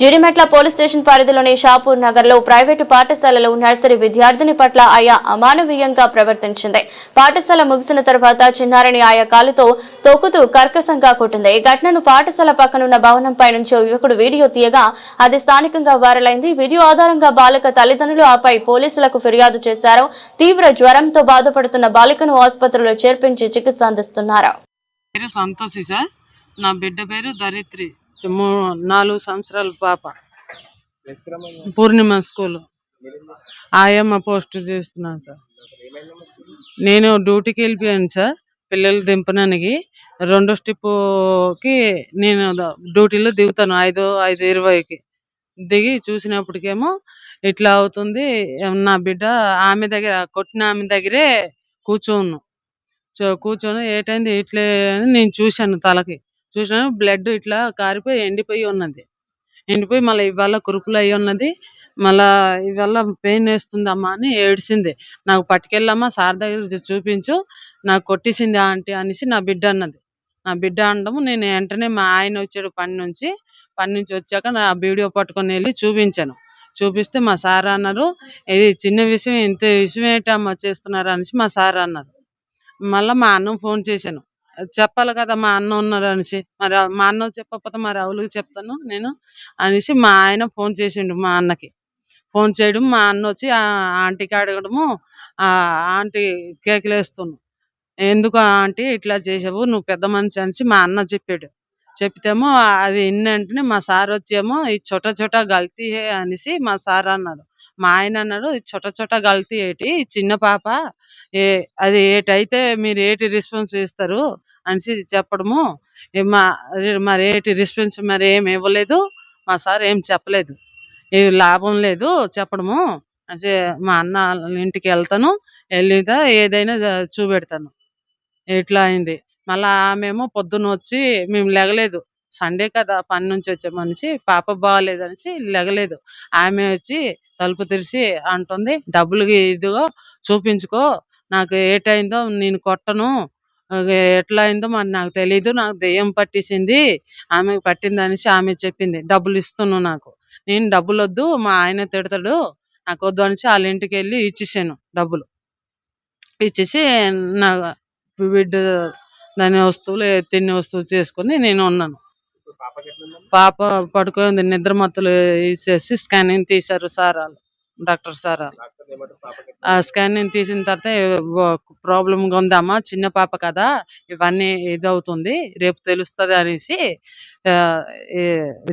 Jeedimetla police station పరిధిలోని షాపూర్ నగర్లో private పాఠశాలలో నర్సరీ విద్యార్థిని పట్ల ఆయా అమానవీయంగా ప్రవర్తించింది. పాఠశాల ముగిసిన తర్వాత చిన్నారిని ఆయా కాలుతో తొక్కుతూ కర్కశంగా కొట్టింది. ఈ ఘటనను పాఠశాల పక్కనున్న భవనంపై నుంచి ఓ యువకుడు వీడియో తీయగా అది స్థానికంగా వైరల్ అయింది. వీడియో ఆధారంగా బాలిక తల్లిదండ్రులు ఆపై పోలీసులకు ఫిర్యాదు చేశారు. తీవ్ర జ్వరంతో బాధపడుతున్న బాలికను ఆసుపత్రిలో చేర్పించి చికిత్స అందిస్తున్నారు. నా బిడ్డ పేరు ధరిత్రి నాలుగు సంవత్సరాల పాప. పూర్ణిమ స్కూల్. ఆయమ్మ పోస్ట్ చేస్తున్నాను సార్. నేను డ్యూటీకి వెళ్ళిపోయాను సార్ పిల్లలు దింపడానికి రెండో స్టెప్పుకి నేను డ్యూటీలో దిగుతాను ఐదు ఐదు ఇరవైకి. దిగి చూసినప్పటికేమో ఇట్లా అవుతుంది నా బిడ్డ ఆమె దగ్గర కొట్టిన ఆమె దగ్గరే కూర్చోను. కూర్చొని ఏటైంది ఇట్లే అని నేను చూశాను తలకి. చూసాను బ్లడ్ ఇట్లా కారిపోయి ఎండిపోయి ఉన్నది. ఎండిపోయి మళ్ళీ ఇవాళ కురుపులు అయి ఉన్నది. మళ్ళా ఇవాళ పెయిన్ వేస్తుందమ్మా అని ఏడ్చింది. నాకు పట్టుకెళ్ళమ్మా సార్ దగ్గర చూపించు నాకు కొట్టేసింది ఆంటీ అనేసి నా బిడ్డ అన్నది. నా బిడ్డ అనడము నేను వెంటనే మా ఆయన వచ్చాడు పని నుంచి. పని నుంచి వచ్చాక నా వీడియో పట్టుకొని వెళ్ళి చూపించాను. చూపిస్తే మా సార్ అన్నారు ఇది చిన్న విషయం ఇంత విషయం ఏంటమ్మా చేస్తున్నారు? అనేసి మా సార్ అన్నారు. మళ్ళా మా అన్నం ఫోన్ చేశాను. చెప్పాలి కదా మా అన్న ఉన్నారు అనేసి. మరి మా అన్న చెప్పకపోతే మరి ఎవరికి చెప్తాను నేను అనేసి మా ఆయన ఫోన్ చేసిండు మా అన్నకి. ఫోన్ చేయడం మా అన్న వచ్చి ఆ ఆంటీకి అడగడము ఆ ఆంటీ కేకలేస్తున్నాను ఎందుకు ఆంటీ ఇట్లా చేసావు? నువ్వు పెద్ద మనిషి అనేసి మా అన్న చెప్పాడు. చెప్తేమో అది ఇన్నంటనే మా సార్ వచ్చేమో ఈ చోట చోట గల్తీ హే అనేసి మా సార్ అన్నారు మా ఆయన అన్నాడు "ఈ చోట చోట గల్తీ ఏటి? చిన్న పాప ఏ అది ఏటైతే మీరు ఏటి రెస్పాన్స్ ఇస్తారు అనేసి చెప్పడము. మా మరి ఏటి రెస్పాన్స్ మరి ఏం ఇవ్వలేదు. మా సార్ ఏం చెప్పలేదు. ఇది లాభం లేదు చెప్పడము. అంటే మా అన్న ఇంటికి వెళ్తాను. వెళ్ళిదా ఏదైనా చూపెడతాను. ఇట్లా అయింది. మళ్ళా ఆమెమో పొద్దున్న వచ్చి మేము లెగలేదు. సండే కదా పని నుంచి వచ్చే మనిషి పాప బాగాలేదు అనేసి లెగలేదు. ఆమె వచ్చి తలుపు తెరిచి అంటుంది డబ్బులు ఇదిగో చూపించుకో. నాకు ఏటైందో నేను కొట్టను. ఎట్లా అయిందో మరి నాకు తెలీదు నాకు దెయ్యం పట్టేసింది ఆమెకు పట్టింది అనేసి ఆమె చెప్పింది డబ్బులు ఇస్తున్నావు నాకు. నేను డబ్బులు వద్దు మా ఆయన తిడతాడు నాకు వద్దు అనేసి వాళ్ళ ఇంటికి వెళ్ళి ఇచ్చేసాను డబ్బులు. ఇచ్చేసి నా బిడ్డ దాని వస్తువులు తినే వస్తువులు చేసుకొని నేను ఉన్నాను. పాప పడుకుంది నిద్ర మత్తులు ఇచ్చేసి స్కానింగ్ తీశారు సార్ వాళ్ళు డాక్టర్ సార్ వాళ్ళు. ఆ స్కానింగ్ తీసిన తర్వాత ప్రాబ్లం ఉందమ్మా చిన్న పాప కదా ఇవన్నీ ఇది అవుతుంది రేపు తెలుస్తుంది అనేసి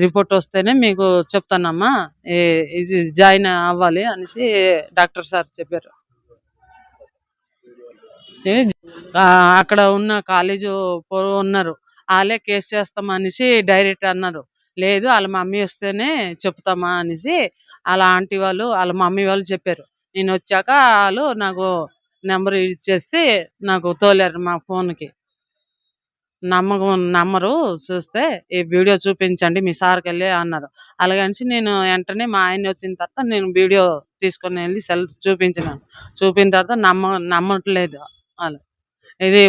రిపోర్ట్ వస్తేనే మీకు చెప్తానమ్మా ఇది జాయిన్ అవ్వాలి అనేసి డాక్టర్ సార్ చెప్పారు. అక్కడ ఉన్న కాలేజ్ ఉన్నారు వాళ్ళే కేసు చేస్తాం అనేసి డైరెక్ట్ అన్నారు లేదు వాళ్ళ మమ్మీ వస్తేనే చెప్తామా అనేసి వాళ్ళ ఆంటీ వాళ్ళు వాళ్ళ మమ్మీ వాళ్ళు చెప్పారు. నేను వచ్చాక వాళ్ళు నాకు నెంబర్ ఇచ్చేసి నాకు తోలారు మా ఫోన్కి. నమ్మకం నమ్మరు చూస్తే ఈ వీడియో చూపించండి మీ సార్కి వెళ్ళి అన్నారు. అలాగనేసి నేను వెంటనే మా ఆయన వచ్చిన తర్వాత నేను వీడియో తీసుకొని వెళ్ళి సెల్ చూపించినాను. చూపిన తర్వాత నమ్మ నమ్మట్లేదు వాళ్ళు ఇది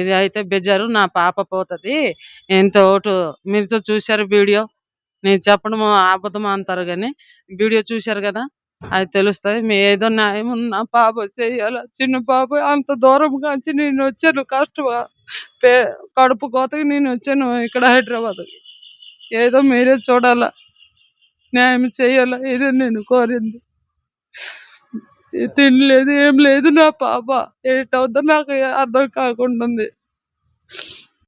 ఇది అయితే బెజారు నా పాప పోతది ఎంత ఓటు మీరుతో చూశారు వీడియో? నేను చెప్పడం అబద్ధం అంటారు కానీ వీడియో చూశారు కదా? అది తెలుస్తుంది. మీ ఏదో న్యాయం ఉన్న పాప చెయ్యాల. చిన్న పాప అంత దూరం కాంచి నేను వచ్చాను. కష్టమా పే కడుపు కోతకి నేను వచ్చాను ఇక్కడ హైదరాబాద్. ఏదో మీరే చూడాలా. న్యాయం చేయాలా ఇదే నేను కోరింది. తినలేదు ఏం లేదు నా పాప. ఏటవుతుందో నాకు అర్థం కాకుండా ఉంది